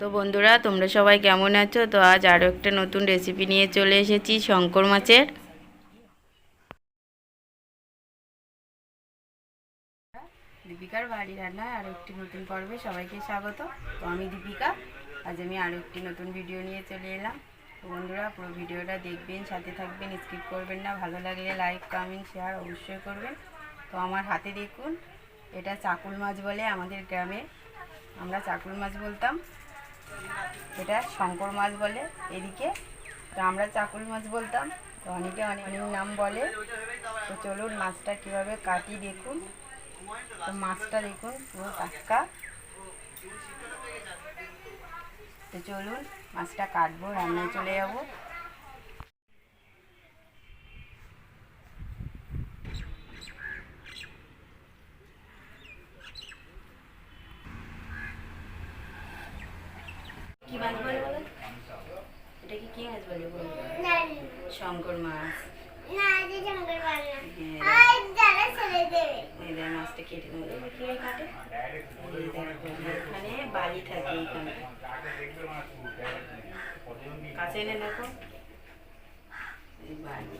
তো বন্ধুরা, তোমরা সবাই কেমন আছো? তো আজ আরও একটা নতুন রেসিপি নিয়ে চলে এসেছি, শঙ্কর মাছের। দীপিকার বাড়ি রান্নায় আরও একটি নতুন পর্বে সবাইকে স্বাগত। তো আমি দীপিকা, আজ আমি আরও একটি নতুন ভিডিও নিয়ে চলে এলাম। তো বন্ধুরা, পুরো ভিডিওটা দেখবেন, সাথে থাকবেন স্কিপ করবেন না। ভালো লাগলে লাইক কমেন্ট শেয়ার অবশ্যই করবেন। তো আমার হাতে দেখুন, এটা চাকুল মাছ বলে আমাদের গ্রামে। আমরা চাকুল মাছ বলতাম। এটা শঙ্কর মাছ বলে, এদিকে তো আমরা চাকুল মাছ বলতাম, তো অনেকে অনেক অনেক নাম বলে। তো চলুন মাছটা কীভাবে কাটি দেখুন। তো মাছটা দেখুন, পুরো টাটকা। তো চলুন মাছটা কাটবো, রান্নায় চলে যাব। কি মাছ বলে বলো? এটা কি কি মাছ বলে বলো? শঙ্কর মাছ। হ্যাঁ। মাছটা কেটে এখানে বালি থাকে কাছে এনে দেখো। বালি।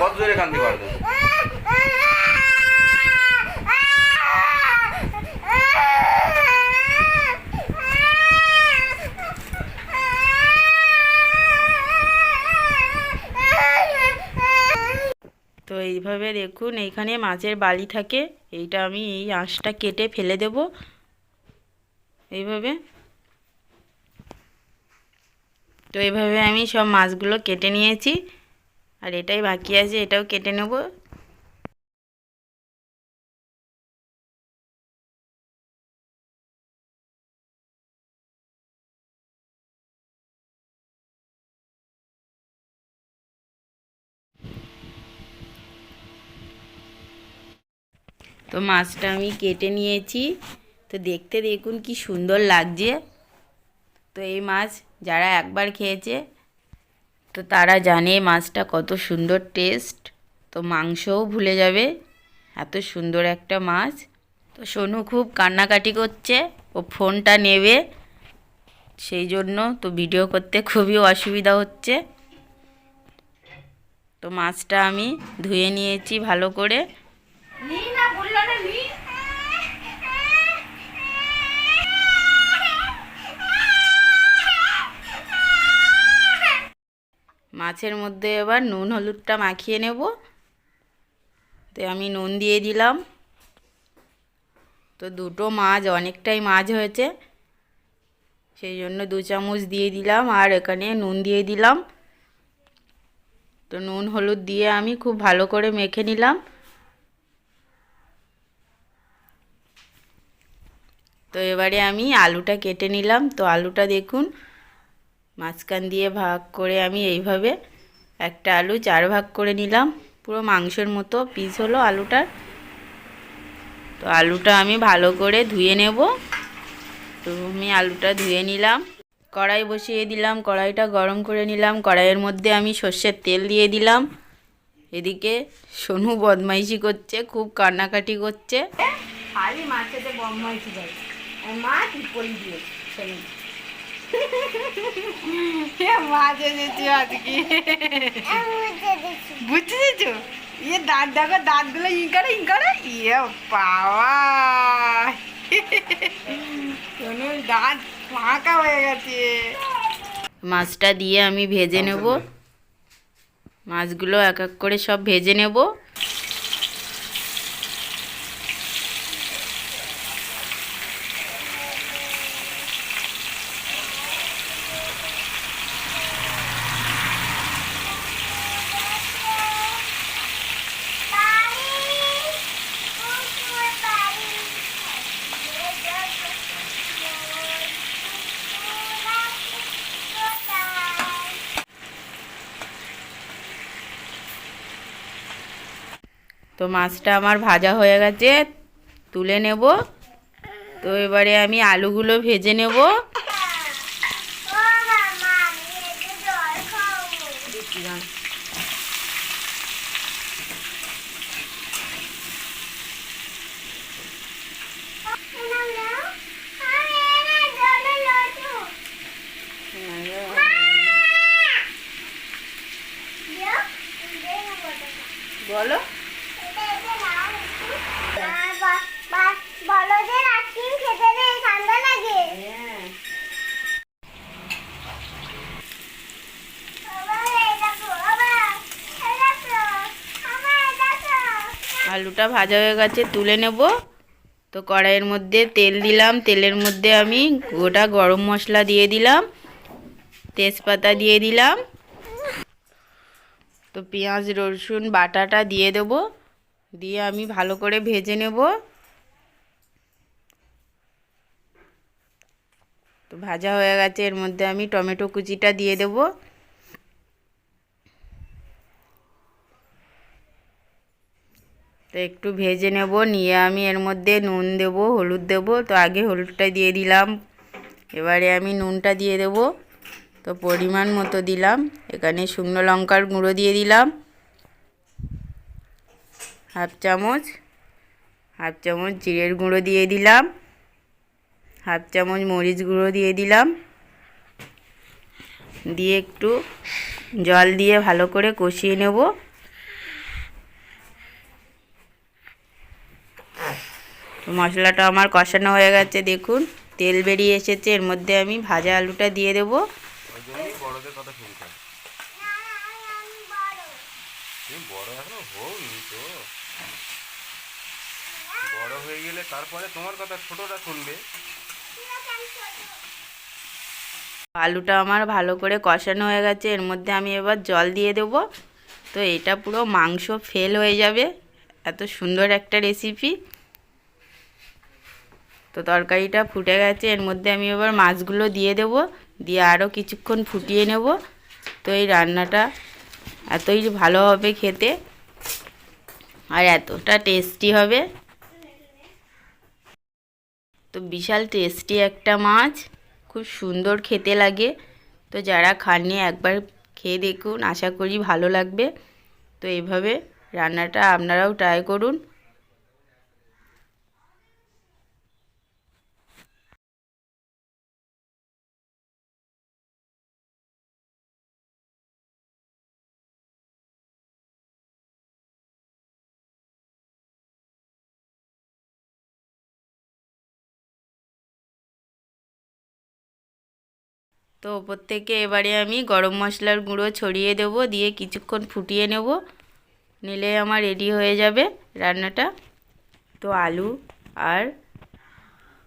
কত জোরে কান্দি পারবে? তো এইভাবে দেখুন, এইখানে মাছের বালি থাকে। এইটা আমি এই আঁশটা কেটে ফেলে দেব। এইভাবে। তো এইভাবে আমি সব মাছগুলো কেটে নিয়েছি। আর এটাই বাকি আছে, এটাও কেটে নেব। তো মাছটা আমি কেটে নিয়েছি। তো দেখতে দেখুন কি সুন্দর লাগছে। তো এই মাছ যারা একবার খেয়েছে তো তারা জানে মাছটা কত সুন্দর টেস্ট তো মাংসও ভুলে যাবে। এত সুন্দর একটা মাছ। তো সোনু খুব কান্নাকাটি করছে, ও ফোনটা নেবে। সেই জন্য তো ভিডিও করতে খুবই অসুবিধা হচ্ছে। তো মাছটা আমি ধুয়ে নিয়েছি ভালো করে। মাছের মধ্যে এবার নুন, হলুদটা মাখিয়ে নেব। তো আমি নুন দিয়ে দিলাম। তো দুটো মাছ, অনেকটাই মাছ হয়েছে। সেই জন্য দু চামচ দিয়ে দিলাম আর এখানে নুন দিয়ে দিলাম। তো নুন, হলুদ দিয়ে আমি খুব ভালো করে মেখে নিলাম। তো এবারে আমি আলুটা কেটে নিলাম। তো আলুটা দেখুন মাঝখান দিয়ে ভাগ করে আমি এইভাবে একটা আলু চার ভাগ করে নিলাম। পুরো মাংসের মতো পিস হলো আলুটার। তো আলুটা আমি ভালো করে ধুয়ে নেব। তো আমি আলুটা ধুয়ে নিলাম। কড়াই বসিয়ে দিলাম, কড়াইটা গরম করে নিলাম। কড়াইয়ের মধ্যে আমি সর্ষের তেল দিয়ে দিলাম। এদিকে সোনু বদমাইশি করছে, খুব কান্নাকাটি করছে। খালি মাছেতে বদমাইশি যায় দিয়ে মাছ এনেছি আজকে। বুঝতে ইয়ে দাঁত দেখো দাঁতগুলো ই করে ই করে। ইয়ে পাওয়া সোনুর দাঁত ফাঁকা হয়ে গেছে। মাছটা দিয়ে আমি ভেজে নেব। মাছগুলো এক এক করে সব ভেজে নেব। তো মাছটা আমার ভাজা হয়ে গেছে, তুলে নেব। তো এবারে আমি আলুগুলো ভেজে নেব। বলো। আলুটা ভাজা হয়ে গেছে, তুলে নেব। তো কড়াইয়ের মধ্যে তেল দিলাম, তেলের মধ্যে আমি গোটা গরম মশলা দিয়ে দিলাম, তেজপাতা দিয়ে দিলাম। তো পেঁয়াজ, রসুন, বাটাটা দিয়ে দেব। দিয়ে আমি ভালো করে ভেজে নেব। তো ভাজা হয়ে গেছে, এর মধ্যে আমি টমেটো কুচিটা দিয়ে দেবো। তো একটু ভেজে নেব, নিয়ে আমি এর মধ্যে নুন দেব, হলুদ দেব। তো আগে হলুদটা দিয়ে দিলাম, এবারে আমি নুনটা দিয়ে দেব। তো পরিমাণ মতো দিলাম, এখানে শুকনো লঙ্কার গুঁড়ো দিয়ে দিলাম। হাফ চামচ হাফ চামচ জিরের গুঁড়ো দিয়ে দিলাম, হাফ চামচ মরিচ গুঁড়ো দিয়ে দিলাম। দিয়ে একটু জল দিয়ে ভালো করে কষিয়ে নেব। মশলাটা আমার কষানো হয়ে গেছে, দেখুন, তেল বেরিয়ে এসেছে, এর মধ্যে আমি ভাজা আলুটা দিয়ে দেব ওই জন্যই বড়দের কথা শুনতে হয়। তুমি বড় এখনও হওনি তো বড় তারপরে তোমার কথা ছোটরা শুনবে। আলুটা আমার ভালো করে কষানো হয়ে গেছে, এর মধ্যে আমি এবার জল দিয়ে দেব। তো এটা পুরো মাংস ফেল হয়ে যাবে, এত সুন্দর একটা রেসিপি তো তরকারিটা ফুটে গেছে, এর মধ্যে আমি এবার মাছগুলো দিয়ে দেব, দিয়ে আরও কিছুক্ষণ ফুটিয়ে নেব। তো এই রান্নাটা এতই ভালো হবে খেতে, আর এতটা টেস্টি হবে। তো বিশাল টেস্টি একটা মাছ। খুব সুন্দর খেতে লাগে। তো যারা খাননি একবার খেয়ে দেখুন। আশা করি ভালো লাগবে। তো এইভাবে রান্নাটা আপনারাও ট্রাই করুন। তো ওপর থেকে এবারে আমি গরম মশলার গুঁড়ো ছড়িয়ে দেব দিয়ে কিছুক্ষণ ফুটিয়ে নেব। নিলে আমার রেডি হয়ে যাবে রান্নাটা। তো আলু আর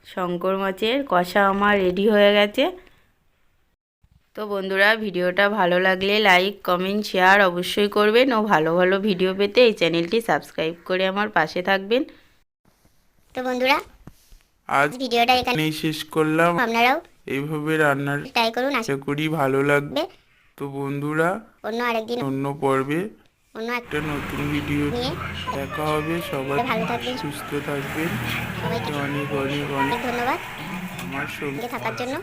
শঙ্কর মাছের কষা আমার রেডি হয়ে গেছে। তো বন্ধুরা ভিডিওটা ভালো লাগলে লাইক কমেন্ট শেয়ার অবশ্যই করবেন ও ভালো ভালো ভিডিও পেতে এই চ্যানেলটি সাবস্ক্রাইব করে আমার পাশে থাকবেন। তো বন্ধুরা আজ ভিডিওটা এখানে এখানেই শেষ করলাম। আপনারাও এইভাবে রান্নার ট্রাই করুন আশা করি ভালো লাগবে। তো বন্ধুরা অন্য আরেকদিন অন্য পর্বে অন্য একটা নতুন ভিডিও দেখা হবে। সবাই ভালো থাকবেন। সুস্থ থাকবেন। অনেক অনেক অনেক ধন্যবাদ। আমার সঙ্গে থাকার জন্য।